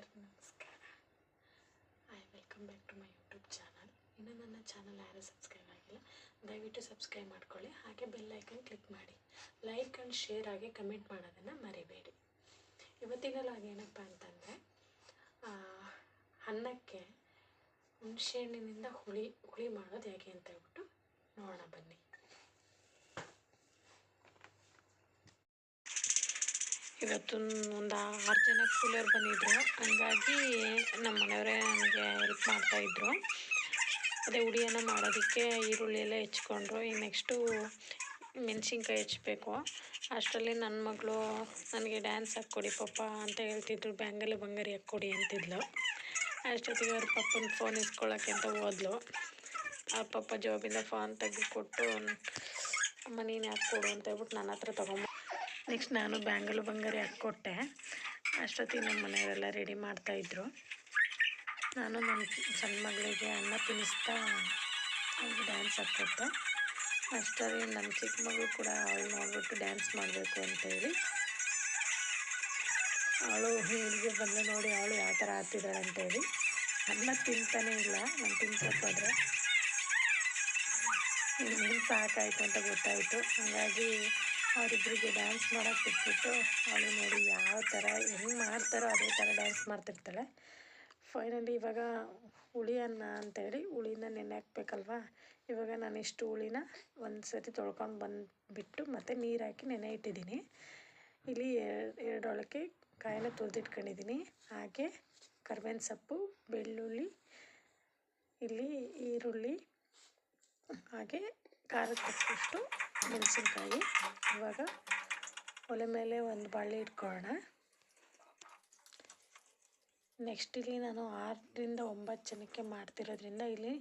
ಎಲ್ಲರಿಗೂ ನಮಸ್ಕಾರ. I welcome back to my YouTube channel ಇನ್ನು ನನ್ನ ಚಾನಲ್ ಯಾರೂ ಸಬ್ಸ್ಕ್ರೈಬ್ ಆಗಿಲ್ಲ, ದಯವಿಟ್ಟು ಸಬ್ಸ್ಕ್ರೈಬ್ ಮಾಡ್ಕೊಳ್ಳಿ. ಹಾಗೆ ಬೆಲ್ ಐಕನ್ ಕ್ಲಿಕ್ ಮಾಡಿ. ಲೈಕ್ ಆ್ಯಂಡ್ ಶೇರ್ ಆಗಿ ಕಮೆಂಟ್ ಮಾಡೋದನ್ನು ಮರಿಬೇಡಿ. ಇವತ್ತಿನ ಲಾಗ್ ಏನಪ್ಪ ಅಂತಂದರೆ ಅನ್ನಕ್ಕೆ ಹುಣಸೆಹಣ್ಣಿನಿಂದ ಹುಳಿ ಹುಳಿ ಮಾಡೋದು ಹೇಗೆ ಅಂತ ಹೇಳ್ಬಿಟ್ಟು ನೋಡೋಣ ಬನ್ನಿ. ಇವತ್ತು ಒಂದು ಆರು ಜನ ಕೂಲಿಯವ್ರು ಬಂದಿದ್ರು. ಹಂಗಾಗಿ ನಮ್ಮ ಮನೆಯವರೇ ನನಗೆ ಹೆಲ್ಪ್ ಮಾಡ್ತಾಯಿದ್ರು ಅದೇ ಹುಡಿಯನ್ನ ಮಾಡೋದಕ್ಕೆ ಈರುಳ್ಳಿ ಎಲ್ಲ ಹೆಚ್ಕೊಂಡ್ರು. ಈ ನೆಕ್ಸ್ಟು ಮೆಣಸಿನ್ಕಾಯಿ ಹೆಚ್ಚಬೇಕು ಅಷ್ಟರಲ್ಲಿ ನನ್ನ ಮಗಳು ನನಗೆ ಡ್ಯಾನ್ಸ್ ಹಾಕ್ಕೊಡಿ ಪಪ್ಪ ಅಂತ ಹೇಳ್ತಿದ್ರು. ಬ್ಯಾಂಗಲ್ಲಿ ಬಂಗಾರಿ ಹಾಕ್ಕೊಡಿ ಅಂತಿದ್ಲು. ಅಷ್ಟೊತ್ತಿಗೆ ಅವ್ರ ಪಪ್ಪನ ಫೋನ್ ಇಸ್ಕೊಳ್ಳೋಕ್ಕೆ ಅಂತ ಹೋದ್ಲು. ಆ ಪಪ್ಪ ಜಾಬಿಂದ ಫೋನ್ ತೆಗೆದುಕೊಟ್ಟು, ಅಮ್ಮ, ನೀನು ಹಾಕ್ಕೊಡು ಅಂತ ಹೇಳ್ಬಿಟ್ಟು ನನ್ನ ಹತ್ರ ತೊಗೊಂಬ ನೆಕ್ಸ್ಟ್ ನಾನು ಬ್ಯಾಂಗಲು ಬಂಗಾರಿ ಹಾಕ್ಕೊಟ್ಟೆ ಅಷ್ಟೊತ್ತಿಗೆ ನಮ್ಮ ಮನೆಯವರೆಲ್ಲ ರೆಡಿ ಮಾಡ್ತಾಯಿದ್ರು ನಾನು ನನ್ನ ಸಣ್ಣ ಮಗಳಿಗೆ ಅನ್ನ ತಿನ್ನಿಸ್ತಾ ಅವ್ಳಿಗೆ ಡ್ಯಾನ್ಸ್ ಹಾಕ್ಕೊಟ್ಟೆ. ಅಷ್ಟರಲ್ಲಿ ನನ್ನ ಚಿಕ್ಕ ಮಗಳು ಕೂಡ ಅವಳು ನೋಡ್ಬಿಟ್ಟು ಡ್ಯಾನ್ಸ್ ಮಾಡಬೇಕು ಅಂತೇಳಿ ಅವಳು ಇಲ್ಲಿಗೆ ಬಂದು ನೋಡಿ ಅವಳು ಯಾವ ಥರ ಆಡ್ತಿದ್ದಾಳೆ ಅಂತೇಳಿ ಅನ್ನ ತಿಂತಾನೇ ಇಲ್ಲ, ನಾನು ತಿನ್ಸೋಕ್ಕೋದ್ರೆ ಇನ್ನೇನು ಸಾಕಾಯಿತು ಅಂತ ಗೊತ್ತಾಯಿತು. ಹಾಗಾಗಿ ಅವರಿಬ್ಬರಿಗೆ ಡ್ಯಾನ್ಸ್ ಮಾಡೋಕೆ ಬಿಟ್ಬಿಟ್ಟು ಅವಳು ನೋಡಿ ಯಾವ ಥರ ಹೆಂಗೆ ಮಾಡ್ತಾರೋ ಅದೇ ಥರ ಡ್ಯಾನ್ಸ್ ಮಾಡ್ತಿರ್ತಾಳೆ. ಫೈನಲಿ ಇವಾಗ ಹುಳಿ ಅನ್ನ ಅಂತೇಳಿ ಹುಳಿನ ನೆನೆ ಹಾಕ್ಬೇಕಲ್ವಾ? ಇವಾಗ ನಾನು ಇಷ್ಟು ಹುಳಿನ ಒಂದು ಸರ್ತಿ ತೊಳ್ಕೊಂಡು ಬಂದುಬಿಟ್ಟು ಮತ್ತು ನೀರು ಹಾಕಿ ನೆನೆ ಇಟ್ಟಿದ್ದೀನಿ. ಇಲ್ಲಿ ಎರಡೊಳಕ್ಕೆ ಕಾಯಿನ ತುರಿದಿಟ್ಕೊಂಡಿದ್ದೀನಿ. ಹಾಗೆ ಕರ್ಬೇವಿನ ಸೊಪ್ಪು, ಬೆಳ್ಳುಳ್ಳಿ, ಇಲ್ಲಿ ಈರುಳ್ಳಿ, ಹಾಗೆ ಖಾರಕ್ಕೆ ತಕ್ಕಷ್ಟು ಮೆಣಸಿನ್ಕಾಯಿ. ಇವಾಗ ಒಲೆ ಮೇಲೆ ಒಂದು ಬಾಳೆ ಇಟ್ಕೊಳ್ಳೋಣ. ನೆಕ್ಸ್ಟ್ ಇಲ್ಲಿ ನಾನು ಆರರಿಂದ ಒಂಬತ್ತು ಜನಕ್ಕೆ ಮಾಡ್ತಿರೋದ್ರಿಂದ ಇಲ್ಲಿ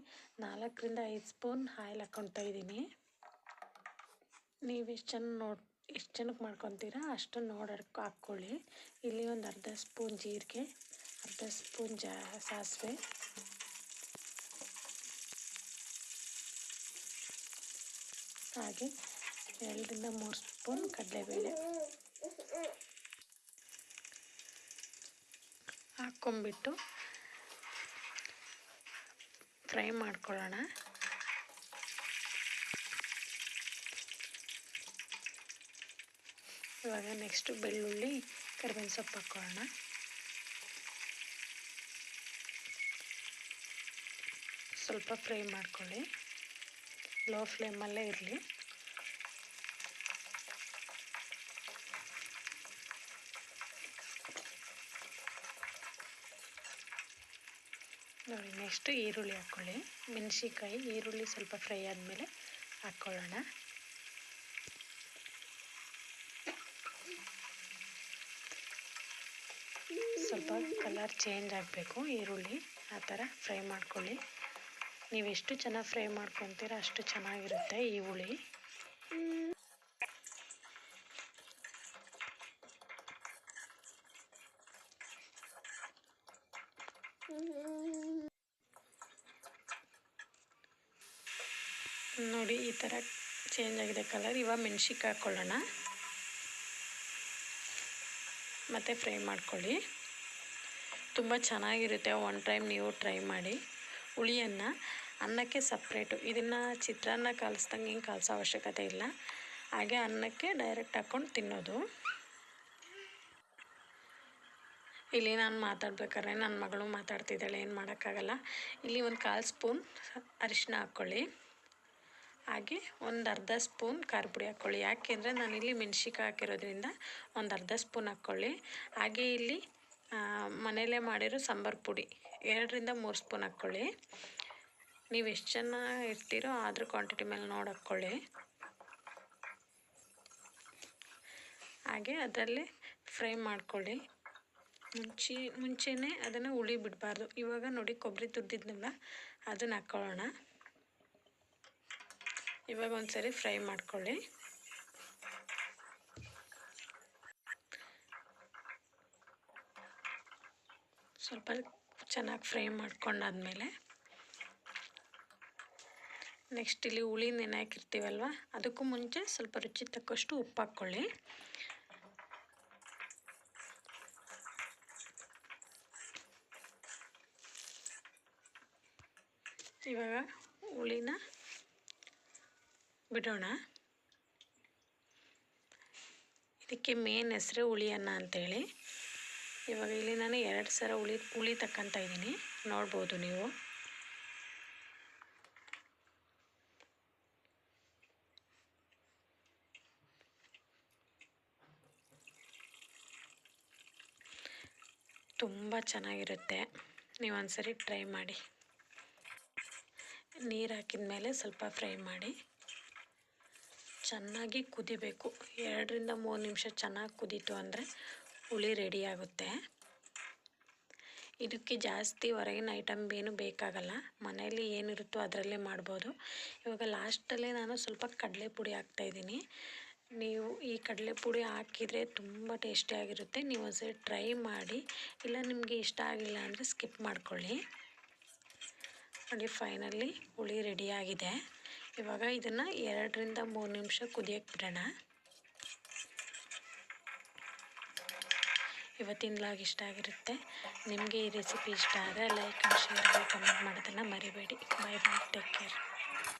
ನಾಲ್ಕರಿಂದ ಐದು ಸ್ಪೂನ್ ಆಯಿಲ್ ಹಾಕ್ಕೊತಾ ಇದ್ದೀನಿ. ನೀವು ಎಷ್ಟು ಜನ ನೋಡಿ ಎಷ್ಟು ಜನಕ್ಕೆ ಮಾಡ್ಕೊತೀರಾ ಅಷ್ಟು ನೋಡಕ್ಕೆ ಹಾಕ್ಕೊಳ್ಳಿ. ಇಲ್ಲಿ ಒಂದು ಅರ್ಧ ಸ್ಪೂನ್ ಜೀರಿಗೆ, ಅರ್ಧ ಸ್ಪೂನ್ ಜಾ, ಸಾಸಿವೆ. ಹಾಗೆ ಎರಡರಿಂದ ಮೂರು ಸ್ಪೂನ್ ಕಡಲೆಬೇಳೆ ಹಾಕ್ಕೊಂಬಿಟ್ಟು ಫ್ರೈ ಮಾಡ್ಕೊಳ್ಳೋಣ. ಇವಾಗ ನೆಕ್ಸ್ಟು ಬೆಳ್ಳುಳ್ಳಿ, ಕರಿಬೇವಿನ ಸೊಪ್ಪು ಹಾಕ್ಕೊಳ್ಳೋಣ. ಸ್ವಲ್ಪ ಫ್ರೈ ಮಾಡ್ಕೊಳ್ಳಿ. ಲೋ ಫ್ಲೇಮಲ್ಲೇ ಇರಲಿ. ನೋಡಿ ನೆಕ್ಸ್ಟು ಈರುಳ್ಳಿ ಹಾಕ್ಕೊಳ್ಳಿ ಮೆಣಸಿನ್ಕಾಯಿ, ಈರುಳ್ಳಿ ಸ್ವಲ್ಪ ಫ್ರೈ ಆದಮೇಲೆ ಹಾಕ್ಕೊಳ್ಳೋಣ ಸ್ವಲ್ಪ ಕಲರ್ ಚೇಂಜ್ ಆಗಬೇಕು, ಈರುಳ್ಳಿ. ಆ ಥರ ಫ್ರೈ ಮಾಡ್ಕೊಳ್ಳಿ. ನೀವು ಎಷ್ಟು ಚೆನ್ನಾಗಿ ಫ್ರೈ ಮಾಡ್ಕೊತೀರ ಅಷ್ಟು ಚೆನ್ನಾಗಿರುತ್ತೆ ಈ ಹುಳಿ. ನೋಡಿ, ಈ ಥರ ಚೇಂಜ್ ಆಗಿದೆ ಕಲರ್ ಇವಾಗ ಮೆಣ್ಸಿನ್ಕಾಯಿ ಹಾಕ್ಕೊಳ್ಳೋಣ ಮತ್ತು ಫ್ರೈ ಮಾಡ್ಕೊಳ್ಳಿ. ತುಂಬ ಚೆನ್ನಾಗಿರುತ್ತೆ. ಒನ್ ಟೈಮ್ ನೀವು ಟ್ರೈ ಮಾಡಿ. ಹುಳಿಯನ್ನು ಅನ್ನಕ್ಕೆ ಸಪ್ರೇಟು. ಇದನ್ನು ಚಿತ್ರಾನ್ನ ಕಲಿಸ್ದಂಗೆ ಹಿಂಗೆ ಕಲಿಸೋ ಅವಶ್ಯಕತೆ ಇಲ್ಲ. ಹಾಗೆ ಅನ್ನಕ್ಕೆ ಡೈರೆಕ್ಟ್ ಹಾಕ್ಕೊಂಡು ತಿನ್ನೋದು. ಇಲ್ಲಿ ನಾನು ಮಾತಾಡ್ಬೇಕಾದ್ರೆ ನನ್ನ ಮಗಳು ಮಾತಾಡ್ತಿದ್ದಾಳೆ, ಏನು ಮಾಡೋಕ್ಕಾಗಲ್ಲ. ಇಲ್ಲಿ ಒಂದು ಕಾಲು ಸ್ಪೂನ್ ಅರಿಶಿನ ಹಾಕ್ಕೊಳ್ಳಿ. ಹಾಗೆ ಒಂದು ಅರ್ಧ ಸ್ಪೂನ್ ಖಾರ ಪುಡಿ ಹಾಕ್ಕೊಳ್ಳಿ. ಯಾಕೆಂದರೆ ನಾನಿಲ್ಲಿ ಮೆಣ್ಸಿಕಾಯಿ ಹಾಕಿರೋದ್ರಿಂದ ಒಂದು ಅರ್ಧ ಸ್ಪೂನ್ ಹಾಕ್ಕೊಳ್ಳಿ. ಹಾಗೆ ಇಲ್ಲಿ ಮನೆಯಲ್ಲೇ ಮಾಡಿರೋ ಸಾಂಬಾರು ಪುಡಿ. ಎರಡರಿಂದ ಮೂರು ಸ್ಪೂನ್ ಹಾಕ್ಕೊಳ್ಳಿ. ನೀವು ಎಷ್ಟು ಜನ ಇರ್ತೀರೋ ಅದ್ರ ಕ್ವಾಂಟಿಟಿ ಮೇಲೆ ನೋಡಿ ಹಾಕ್ಕೊಳ್ಳಿ. ಹಾಗೆ ಅದರಲ್ಲಿ ಫ್ರೈ ಮಾಡ್ಕೊಳ್ಳಿ. ಮುಂಚೆ, ಮುಂಚೆನೇ ಅದನ್ನು ಹುಳಿ ಬಿಡಬಾರ್ದು. ಇವಾಗ ನೋಡಿ ಕೊಬ್ಬರಿ ತುರಿದಿದ್ನಲ್ಲ, ಅದನ್ನು ಹಾಕ್ಕೊಳ್ಳೋಣ. ಇವಾಗ ಒಂದ್ಸರಿ ಫ್ರೈ ಮಾಡ್ಕೊಳ್ಳಿ. ಸ್ವಲ್ಪ ಚೆನ್ನಾಗಿ ಫ್ರೈ ಮಾಡ್ಕೊಂಡಾದ್ಮೇಲೆ ನೆಕ್ಸ್ಟ್ ಇಲ್ಲಿ ಹುಳಿ ನೆನೆ ಹಾಕಿರ್ತೀವಲ್ವ ಅದಕ್ಕೂ ಮುಂಚೆ ಸ್ವಲ್ಪ ರುಚಿ ತಕ್ಕಷ್ಟು ಉಪ್ಪು ಹಾಕ್ಕೊಳ್ಳಿ ಇವಾಗ ಹುಳಿನ ಬಿಡೋಣ. ಇದಕ್ಕೆ ಮೇನ್ ಹೆಸರು ಹುಳಿಯನ್ನ ಅಂತೇಳಿ. ಇವಾಗ ಇಲ್ಲಿ ನಾನು ಎರಡು ಸರ ಉಳಿ ಹುಳಿ ತಕ್ಕಂತ ಇದ್ದೀನಿ. ನೋಡ್ಬೋದು ನೀವು. ತುಂಬ ಚೆನ್ನಾಗಿರುತ್ತೆ. ನೀವು ಒಂದ್ಸರಿ ಟ್ರೈ ಮಾಡಿ. ನೀರು ಹಾಕಿದ ಮೇಲೆ ಸ್ವಲ್ಪ ಫ್ರೈ ಮಾಡಿ. ಚೆನ್ನಾಗಿ ಕುದಿಬೇಕು. ಎರಡರಿಂದ ಮೂರು ನಿಮಿಷ ಚೆನ್ನಾಗಿ ಕುದೀತು ಅಂದರೆ ಹುಳಿ ರೆಡಿ ಆಗುತ್ತೆ. ಇದಕ್ಕೆ ಜಾಸ್ತಿ ಹೊರಗಿನ ಐಟಮ್ ಏನು ಬೇಕಾಗಲ್ಲ. ಮನೆಯಲ್ಲಿ ಏನಿರುತ್ತೋ ಅದರಲ್ಲೇ ಮಾಡ್ಬೋದು. ಇವಾಗ ಲಾಸ್ಟಲ್ಲೇ ನಾನು ಸ್ವಲ್ಪ ಕಡಲೆ ಪುಡಿ ಹಾಕ್ತಾಯಿದ್ದೀನಿ ನೀವು ಈ ಕಡಲೆ ಪುಡಿ ಹಾಕಿದರೆ ತುಂಬ ಟೇಸ್ಟಿಯಾಗಿರುತ್ತೆ ನೀವು ಒಂದ್ಸರಿ ಟ್ರೈ ಮಾಡಿ, ಇಲ್ಲ ನಿಮಗೆ ಇಷ್ಟ ಆಗಿಲ್ಲ ಅಂದರೆ ಸ್ಕಿಪ್ ಮಾಡ್ಕೊಳ್ಳಿ. ನೋಡಿ ಫೈನಲಿ ಹುಳಿ ರೆಡಿಯಾಗಿದೆ ಇವಾಗ ಇದನ್ನು ಎರಡರಿಂದ ಮೂರು ನಿಮಿಷ ಕುದಿಯೋಕ್ಕೆ ಬಿಡೋಣ. ಇವತ್ತಿನ ಲಾಗ್ ಇಷ್ಟ ಆಗಿರುತ್ತೆ. ನಿಮಗೆ ಈ ರೆಸಿಪಿ ಇಷ್ಟ ಆದರೆ ಲೈಕ್ ಶೇರ್ ಕಮೆಂಟ್ ಮಾಡೋದನ್ನು ಮರಿಬೇಡಿ. Bye bye take care